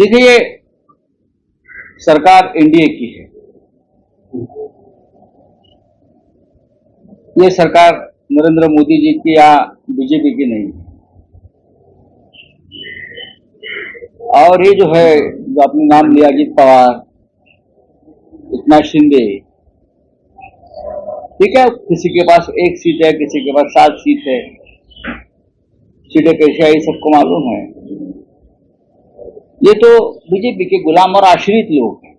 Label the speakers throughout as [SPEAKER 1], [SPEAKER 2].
[SPEAKER 1] देखिए, ये सरकार एनडीए की है। ये सरकार नरेंद्र मोदी जी की या बीजेपी की नहीं और ये जो है, जो आपने नाम लिया, अजित पवार एकनाथ शिंदे, ठीक है, किसी के पास एक सीट है, किसी के पास सात सीट है। सीटें कैसे आई, सबको मालूम है। ये तो बीजेपी के गुलाम और आश्रित लोग हैं।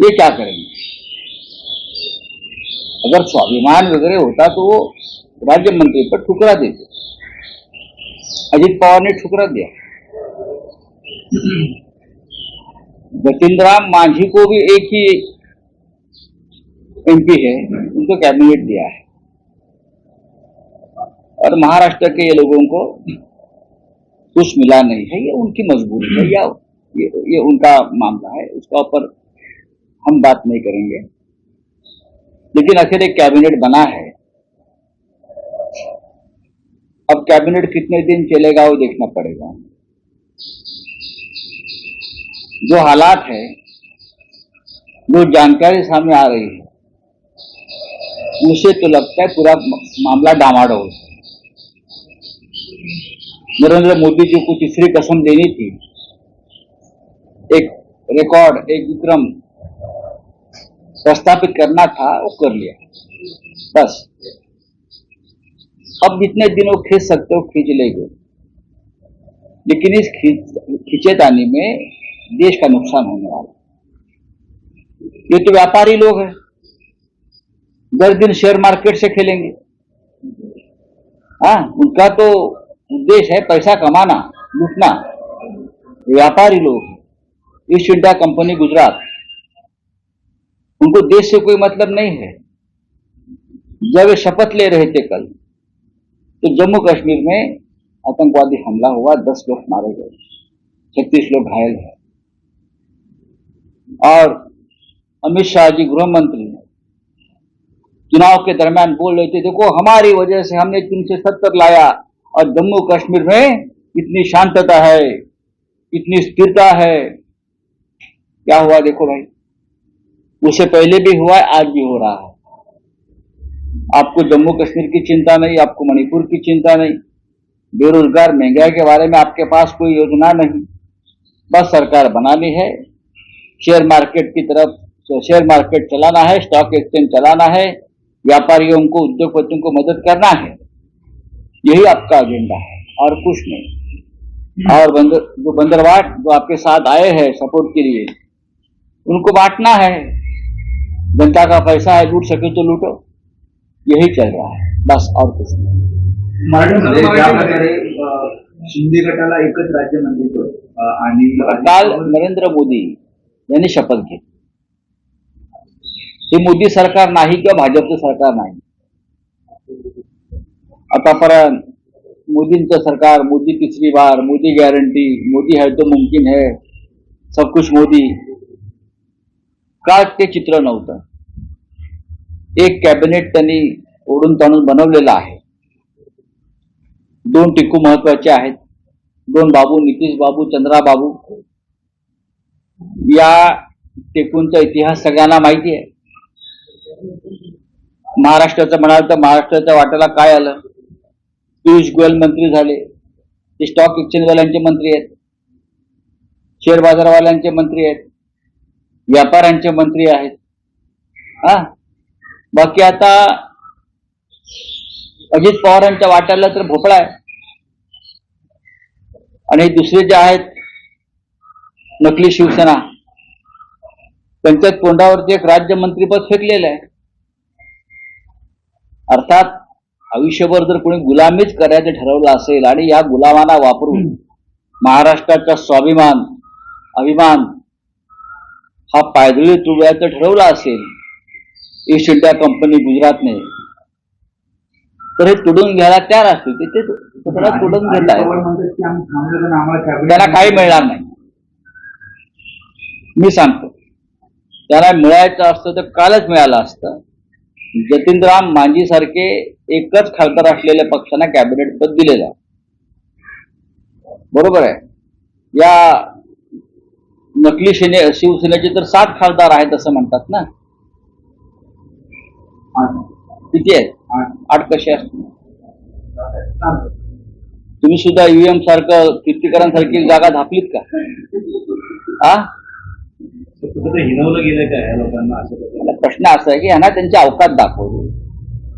[SPEAKER 1] ये क्या करेंगे? अगर स्वाभिमान वगैरह होता तो वो राज्य मंत्री पर ठुकरा देते। अजित पवार ने ठुकरा दिया। जतींद्र राम मांझी को भी एक ही एमपी है, उनको कैबिनेट दिया है। और महाराष्ट्र के ये लोगों को कुछ मिला नहीं है ये उनकी मजबूरी है या ये, ये उनका मामला है उसका ऊपर हम बात नहीं करेंगे। लेकिन आखिर एक कैबिनेट बना है। अब कैबिनेट कितने दिन चलेगा वो देखना पड़ेगा। जो हालात है जो जानकारी सामने आ रही है। मुझे तो लगता है पूरा मामला डामाडोल नरेंद्र मोदी जी को तीसरी कसम देनी थी। एक रिकॉर्ड एक विक्रम प्रस्थापित करना था, वो कर लिया। बस। अब जितने दिन वो खींच सकते हो, खींच लेंगे। लेकिन इस खींच खींचेतानी में देश का नुकसान होने वाला ये तो व्यापारी लोग हैं। दस दिन शेयर मार्केट से खेलेंगे। हाँ उनका तो उद्देश्य है पैसा कमाना, लूटना। व्यापारी लोग ईस्ट इंडिया कंपनी गुजरात। उनको देश से कोई मतलब नहीं है। जब वे शपथ ले रहे थे कल तो जम्मू कश्मीर में आतंकवादी हमला हुआ, दस लोग मारे गए। छत्तीस लोग घायल हैं। और अमित शाह जी, गृह मंत्री चुनाव के दरमियान बोल रहे थे, देखो, हमारी वजह से हमने तुमसे सत्तर लाया और जम्मू कश्मीर में इतनी शांतता है, इतनी स्थिरता है। क्या हुआ देखो भाई उससे पहले भी हुआ है आज भी हो रहा है। आपको जम्मू कश्मीर की चिंता नहीं, आपको मणिपुर की चिंता नहीं। बेरोजगार, महँगाई के बारे में आपके पास कोई योजना नहीं। बस सरकार बनानी है। शेयर मार्केट की तरफ़ शेयर मार्केट चलाना है, स्टॉक एक्सचेंज चलाना है। व्यापारियों को, उद्योगपतियों को मदद करना है। यही आपका एजेंडा है और कुछ नहीं। और बंदर जो बंदरवाट जो आपके साथ आए हैं सपोर्ट के लिए उनको बांटना है। जनता का पैसा है लूट सके तो लूटो। यही चल रहा है बस और कुछ नहीं।
[SPEAKER 2] शिंदे गटाला एकच राज्य मंत्रित्व आणि
[SPEAKER 1] काल नरेंद्र मोदी यांनी शपथ घेतली हे मोदी सरकार नाही किंवा भाजपचं सरकार नाही आतापर्यंत मोदींचं सरकार मोदी तिसरी बार मोदी गॅरंटी मोदी है तो मुमकिन है सब कुछ मोदी. का ते चित्र नव्हतं. एक कॅबिनेट त्यांनी ओढून ताणून बनवलेलं आहे. दोन टिकू महत्त्वाचे आहेत. दोन बाबू नितीश बाबू चंद्रा बाबू. या टेकूनचा इतिहास सगळ्यांना माहिती आहे. महाराष्ट्राचं म्हणाल तर महाराष्ट्राच्या वाट्याला काय आलं? पियुष गोयल मंत्री झाले ते स्टॉक एक्सचेंजवाल्यांचे मंत्री आहेत शेअर बाजारवाल्यांचे मंत्री आहेत व्यापाऱ्यांचे मंत्री आहेत. हा? बाकी आता अजित पवारांच्या वाट्याला तर भोपळा आहे. आणि दुसरे जे आहेत नकली शिवसेना त्यांच्या तोंडावरती एक राज्यमंत्रीपद फेकलेलं आहे. अर्थात आयुष्यभर जर कोणी गुलामीच करायचं ठरवलं असेल आणि या गुलामांना वापरून महाराष्ट्राचा स्वाभिमान अभिमान हा पायदळी तुडवायचं ठरवलं असेल ईस्ट इंडिया कंपनी गुजरातने तर हे तुडून घ्यायला तयार असतील. ते तुडून घेत
[SPEAKER 2] cabinet-
[SPEAKER 1] त्यांना काही मिळणार नाही. मी सांगतो. त्यांना मिळायचं असतं तर कालच मिळालं असतं. जतींद्रराम मांझी सारखे एकच खासदार असलेल्या पक्षांना कॅबिनेट पद दिलेलं बरोबर आहे. या नकली सेने शिवसेनेचे तर सात खासदार आहेत असं म्हणतात ना? किती आहेत?
[SPEAKER 2] आठ
[SPEAKER 1] कसे असतील? तुम्ही सुद्धा ईव्हीएम सारखं कीर्तीकरांसारखी जागा झापलीत का? आ?
[SPEAKER 3] हिनवलं गेलं लोकांना असं
[SPEAKER 1] प्रश्न असा आहे की यांना त्यांची अवकात दाखवली.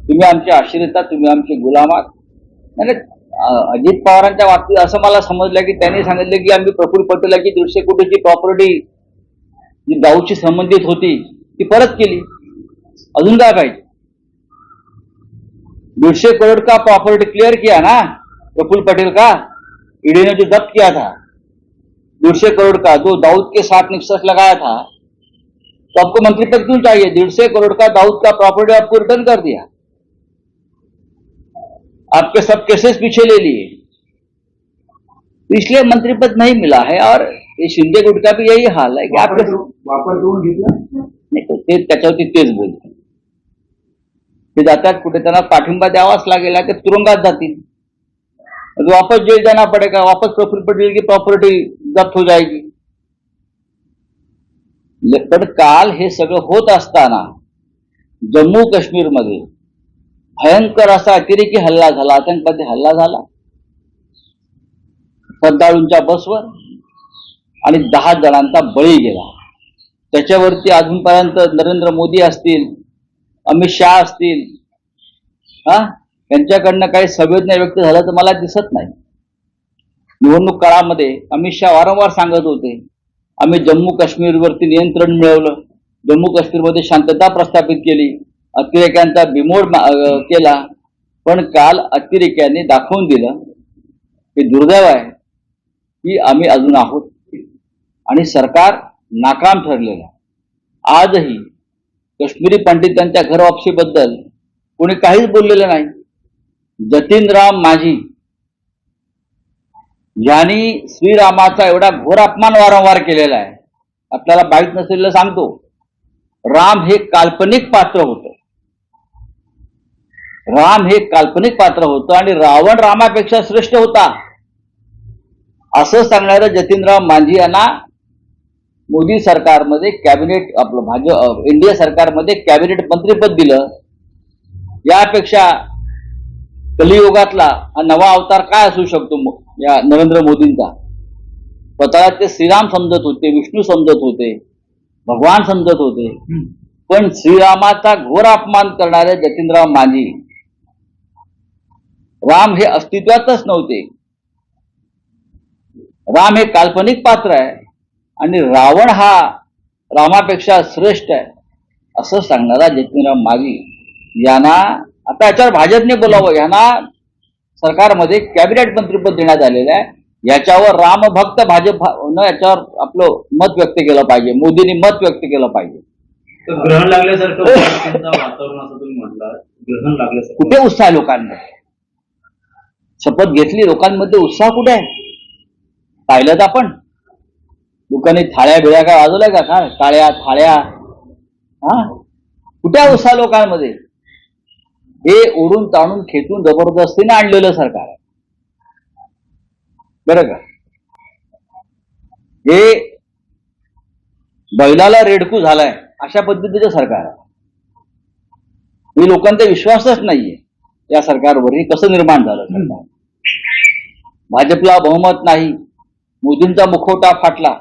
[SPEAKER 1] तुम्ही आमचे आश्रिता तुम्ही आमचे गुलामात म्हणजे अजित पवारांच्या बाबतीत असं मला समजलं की त्यांनी सांगितलं की आम्ही प्रफुल्ल पटेलाची दीडशे कोटीची प्रॉपर्टी जी गावची संबंधित होती ती परत केली. अजून काय पाहिजे? दीडशे करोड़ का प्रॉपर्टी क्लिअर किया ना? प्रफुल पटेल का? ईडी ने जो जब्त किया था. दीडशे करोड़ का जो दाऊद के साथ निक्सस लगाया था तो आपको मंत्री पद क्यों चाहिए? डेढ़ सौ करोड़ का दाऊद का प्रॉपर्टी आपको रिटर्न कर दिया। आपके सब केसेस पीछे ले लिए। इसलिए मंत्री पद नहीं मिला है और ये शिंदे गुट का भी यही हाल है कि आपके नाही तो ते त्याच्यावरती तेच बोलते ते जातात कुठे त्यांना पाठिंबा द्यावाच लागेल ते तुरुंगात जातील तो वापस जेल जाना पड़ेगा वापस पटेल की प्रॉपर्टी जप्त हो जाएगी। पण काल हे सगळं होत असताना जम्मू काश्मीरमध्ये भयंकर असा अतिरेकी हल्ला झाला आतंकवादी हल्ला झाला. श्रद्धाळूंच्या बसवर आणि दहा जणांचा बळी गेला. त्याच्यावरती अजूनपर्यंत नरेंद्र मोदी असतील अमित शहा असतील हा? यांच्याकडनं काही संवेदना व्यक्त झालं तर मला दिसत नाही. निवडणूक काळामध्ये अमित शहा वारंवार सांगत होते आम्ही जम्मू काश्मीरवरती नियंत्रण मिळवलं. जम्मू काश्मीरमध्ये शांतता प्रस्थापित केली. अतिरेक्यांचा बिमोड मा- केला. पण काल अतिरेक्यांनी दाखवून दिलं की दुर्दैव आहे की आम्ही अजून आहोत. आणि सरकार नाकाम ठरलेलं आहे. आजही काश्मीरी पंडितांच्या घर वापसीबद्दल कोणी काहीच बोललेलं नाही. जतीनराम माझी यांनी श्रीरामाचा एवढा घोर अपमान वारंवार केलेला आहे आपल्याला माहीत नसलेलं सांगतो. राम हे काल्पनिक पात्र होतं. राम हे काल्पनिक पात्र होतं आणि रावण रामापेक्षा श्रेष्ठ होता. असं सांगणारं जतीनराव मांझी यांना मोदी सरकारमध्ये कॅबिनेट आपलं भाजप इंडिया सरकारमध्ये कॅबिनेट मंत्रीपद दिलं. यापेक्षा कलियुगातला हा नवा अवतार काय असू शकतो? या नरेंद्र मोदींचा. स्वतःला ते श्रीराम समजत होते विष्णू समजत होते भगवान समजत होते. पण श्रीरामाचा घोर अपमान करणारे जतीनराव मांझी. राम हे अस्तित्वातच नव्हते. राम हे काल्पनिक पात्र आहे आणि रावण हा रामापेक्षा श्रेष्ठ आहे असं सांगणारा जतीनराव मागी यांना आता याच्यावर भाजपने बोलावं यांना सरकारमध्ये कॅबिनेट मंत्रीपद देण्यात आलेलं आहे. याच्यावर रामभक्त भाजप न याच्यावर आपलं मत व्यक्त केलं पाहिजे. मोदींनी मत व्यक्त केलं पाहिजे.
[SPEAKER 3] ग्रहण लागल्यासारखं वातावरण वातावरण असं तुम्ही म्हटलं ग्रहण लागल्यासारखं
[SPEAKER 1] कुठे उत्साह लोकांमध्ये? शपथ घेतली लोकांमध्ये उत्साह कुठे आहे? पाहिलं तर आपण. लोकांनी थाळ्या बिळ्या काय वाजवल्या का? काय? टाळ्या थाळ्या. हा? कुठे उत्साह लोकांमध्ये? हे ओढून ताणून खेचून जबरदस्तीने आणलेलं सरकार आहे. बरं का? हे बैलाला रेडकू झालाय अशा पद्धतीचं सरकार आहे. मी लोकांचा विश्वासच नाहीये या सरकारवर हे कसं निर्माण झालं सरकार. भाजपला बहुमत नाही मोदींचा मुखवटा फाटला.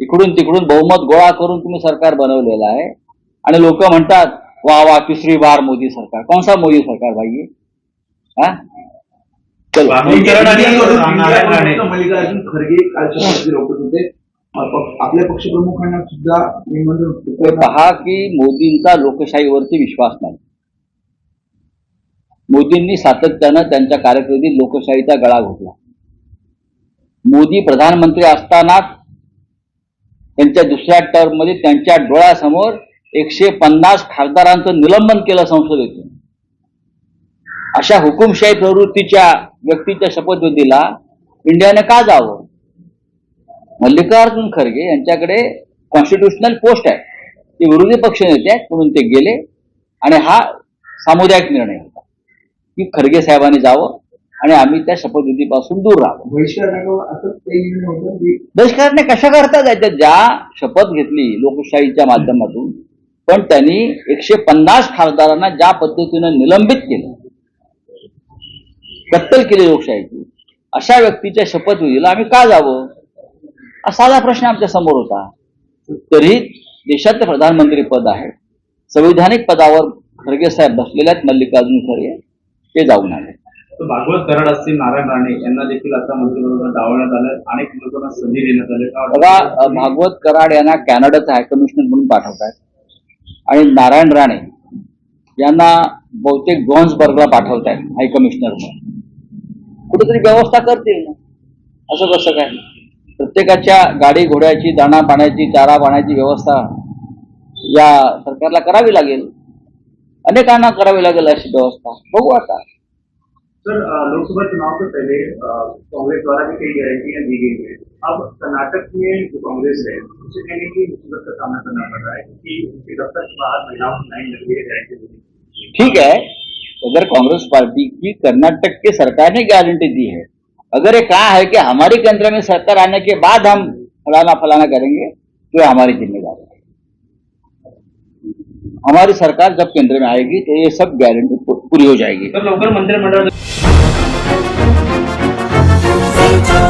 [SPEAKER 1] इकडून तिकडून बहुमत गोळा करून तुम्ही सरकार बनवलेलं आहे. आणि लोक म्हणतात वा वा तिसरी बार मोदी सरकार. कोणसा मोदी सरकार भाई ये? हा?
[SPEAKER 2] मल्लिकार्जुन खरगे रोखत होते. आपल्या पक्षप्रमुखांना सुद्धा निमंत्रण
[SPEAKER 1] तर
[SPEAKER 2] होतं.
[SPEAKER 1] पहा की मोदींचा लोकशाहीवरती विश्वास नाही. मोदींनी सातत्यानं त्यांच्या कारकिर्दीत लोकशाहीचा गळा घोटला. मोदी प्रधानमंत्री असताना त्यांच्या दुसऱ्या टर्ममध्ये त्यांच्या डोळ्यासमोर एकशे पन्नास खासदारांचं निलंबन केलं संसदेतून. अशा हुकुमशाही प्रवृत्तीच्या व्यक्तीच्या शपथविधीला इंडियाने का जावं? मल्लिकार्जुन खरगे यांच्याकडे कॉन्स्टिट्युशनल पोस्ट आहे. ते विरोधी पक्ष नेते आहेत म्हणून ते गेले आणि हा सामुदायिक निर्णय होता. की खरगे साहेबांनी जावं आणि आम्ही त्या शपथविधीपासून दूर राहतो
[SPEAKER 2] बहिष्कार
[SPEAKER 1] कशा करता जायचं ज्या शपथ घेतली लोकशाहीच्या माध्यमातून पण त्यांनी एकशे पन्नास खासदारांना ज्या पद्धतीनं निलंबित केलं कत्तल केली लोकशाहीची अशा व्यक्तीच्या शपथविधीला आम्ही का जावं? हा साधा प्रश्न आमच्यासमोर होता. तरी देशाचं प्रधानमंत्री पद आहे संविधानिक पदावर खरगे साहेब बसलेले आहेत मल्लिकार्जुन खरगे. ते जाऊन आले.
[SPEAKER 3] भागवत कराड असतील नारायण राणे यांना देखील आता मंत्रिमंडळ डावण्यात आलं अनेक लोकांना संधी देण्यात आली?
[SPEAKER 1] बघा भागवत कराड यांना कॅनडाचा हाय कमिशनर म्हणून पाठवतायत. आणि नारायण राणे यांना बहुतेक जॉन्सबर्गला पाठवतायत हाय कमिशनर म्हणून. कुठेतरी व्यवस्था करतील ना? असं कसं काय? प्रत्येकाच्या गाडी घोड्याची दाणा पाण्याची चारा पाण्याची व्यवस्था या सरकारला करावी लागेल. अनेकांना करावी लागेल अशी व्यवस्था. बघू आता.
[SPEAKER 4] सर लोकसभा चुनाव से पहले कांग्रेस द्वारा भी कई गारंटियां दी गई है अब कर्नाटक में जो कांग्रेस है उसे कहने की मुसीबत का सामना करना पड़ रहा है क्योंकि उनके दफ्तर के बाहर महिलाओं की लाइन लगी है
[SPEAKER 1] ठीक है अगर कांग्रेस पार्टी की कर्नाटक के सरकार ने गारंटी दी है अगर ये कहा है कि हमारे केंद्र में सरकार आने के बाद हम फलाना फलाना करेंगे तो ये हमारी ज़िम्मेदारी है। हमारी सरकार जब केंद्र में आएगी तो ये सब गारंटी पूरी हो जाएगी।
[SPEAKER 3] मंत्रिमंडळ
[SPEAKER 5] Zito